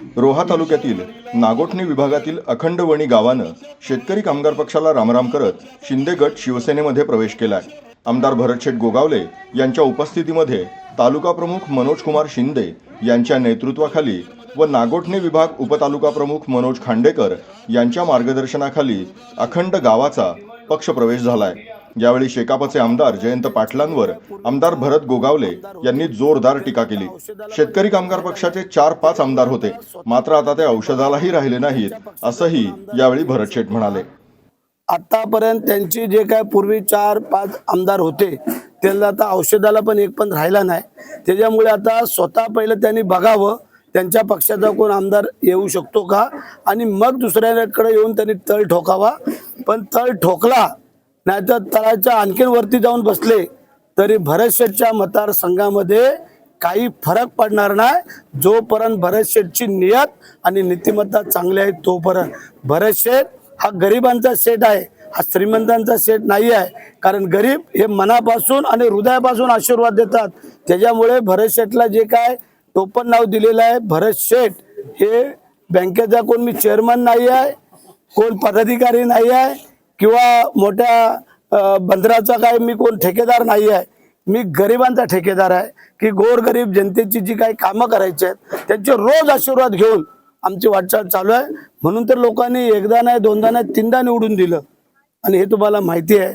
रोहा तालुक्यातील नागोठणी विभागातील अखंडवणी गावानं शेतकरी कामगार पक्षाला रामराम करत शिंदे गट शिवसेनेमध्ये प्रवेश केलाय. आमदार भरतशेठ गोगावले यांच्या उपस्थितीमध्ये तालुका प्रमुख मनोज कुमार शिंदे यांच्या नेतृत्वाखाली व नागोठणे विभाग उपतालुका प्रमुख मनोज खांडेकर यांच्या मार्गदर्शनाखाली अखंड गावाचा पक्षप्रवेश झालाय. यावेळी शेकापचे आमदार जयंत पाटलांवर आमदार भरत गोगावले यांनी जोरदार टीका केली. शेतकरी कामगार पक्षाचे चार पाच आमदार होते. मात्र आता ते औषधालाही राहिले नाहीत असंही यावेळी भरत शेठ म्हणाले. आतापर्यंत त्यांची जे काय पूर्वी चार पाच आमदार होते त्यांना आता औषधाला पण एक पण राहिला नाही. त्याच्यामुळे आता स्वतः पहिलं त्यांनी बघावं त्यांच्या पक्षाचा कोण आमदार येऊ शकतो का? आणि मग दुसऱ्याकडे येऊन त्यांनी तळ ठोकावा. पण तळ ठोकला नाहीतर तळाच्या आणखीन वरती जाऊन बसले तरी भरत शेठच्या मतदारसंघामध्ये काही फरक पडणार नाही. जोपर्यंत भरत शेठची नियत आणि नीतिमत्ता चांगली आहे तोपर्यंत. भरत शेठ हा गरिबांचा सेट आहे हा श्रीमंतांचा सेट नाही आहे. कारण गरीब हे मनापासून आणि हृदयापासून आशीर्वाद देतात. त्याच्यामुळे भरत शेठला जे काय टोपण नाव दिलेलं आहे भरत शेठ हे बँकेचा कोण मी चेअरमन नाही आहे कोण पदाधिकारी नाही आहे किंवा मोठ्या बंदराचा काय मी कोण ठेकेदार नाही आहे मी गरिबांचा ठेकेदार आहे. की गोरगरीब जनतेची जी काही कामं करायची आहेत त्यांचे रोज आशीर्वाद घेऊन आमची वाटचाल चालू आहे. म्हणून तर लोकांनी एकदा नाही दोनदा नाही तीनदा निवडून दिलं. आणि हे तुम्हाला माहिती आहे.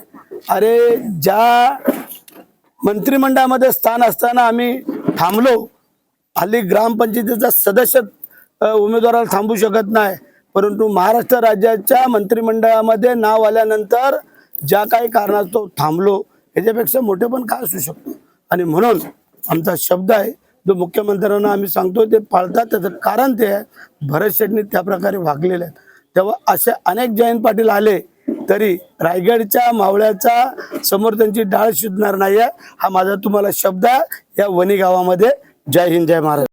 अरे ज्या मंत्रिमंडळामध्ये स्थान असताना आम्ही थांबलो हल्ली ग्रामपंचायतीचा सदस्य उमेदवाराला थांबू शकत नाही. परंतु महाराष्ट्र राज्याच्या मंत्रिमंडळामध्ये नाव आल्यानंतर ज्या काही कारणास्तव थांबलो याच्यापेक्षा मोठे पण काय असू शकतो? आणि म्हणून आमचा शब्द आहे जो मुख्यमंत्र्यांना आम्ही सांगतो ते पाळतात. त्याचं कारण ते आहे भरत शेठनी त्या प्रकारे वागलेले आहेत. तेव्हा असे अनेक जयंत पाटील आले तरी रायगडच्या मावळ्याचा समोर त्यांची डाळ शिजणार नाही आहे हा माझा तुम्हाला शब्द आहे या वणी गावामध्ये. जय हिंद जय महाराज